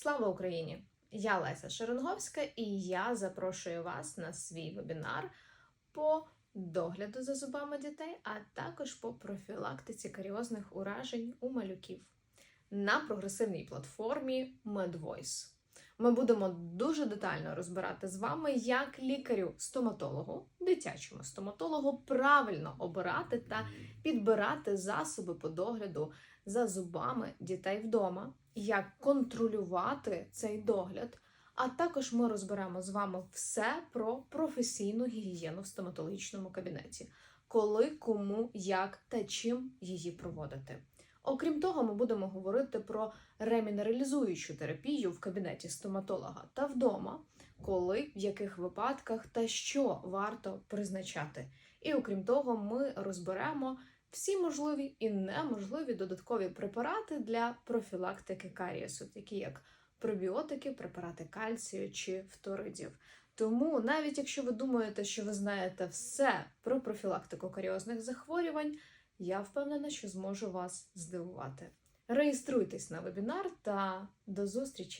Слава Україні! Я Леся Шеренговська і я запрошую вас на свій вебінар по догляду за зубами дітей, а також по профілактиці каріозних уражень у малюків на прогресивній платформі MedVoice. Ми будемо дуже детально розбирати з вами, як лікарю-стоматологу, дитячому стоматологу правильно обирати та підбирати засоби по догляду за зубами дітей вдома, як контролювати цей догляд. А також ми розберемо з вами все про професійну гігієну в стоматологічному кабінеті, коли, кому, як та чим її проводити. Окрім того, ми будемо говорити про ремінералізуючу терапію в кабінеті стоматолога та вдома, коли, в яких випадках та що варто призначати. І окрім того, ми розберемо всі можливі і неможливі додаткові препарати для профілактики карієсу, такі як пробіотики, препарати кальцію чи фторидів. Тому, навіть якщо ви думаєте, що ви знаєте все про профілактику каріозних захворювань, я впевнена, що зможу вас здивувати. Реєструйтесь на вебінар та до зустрічі!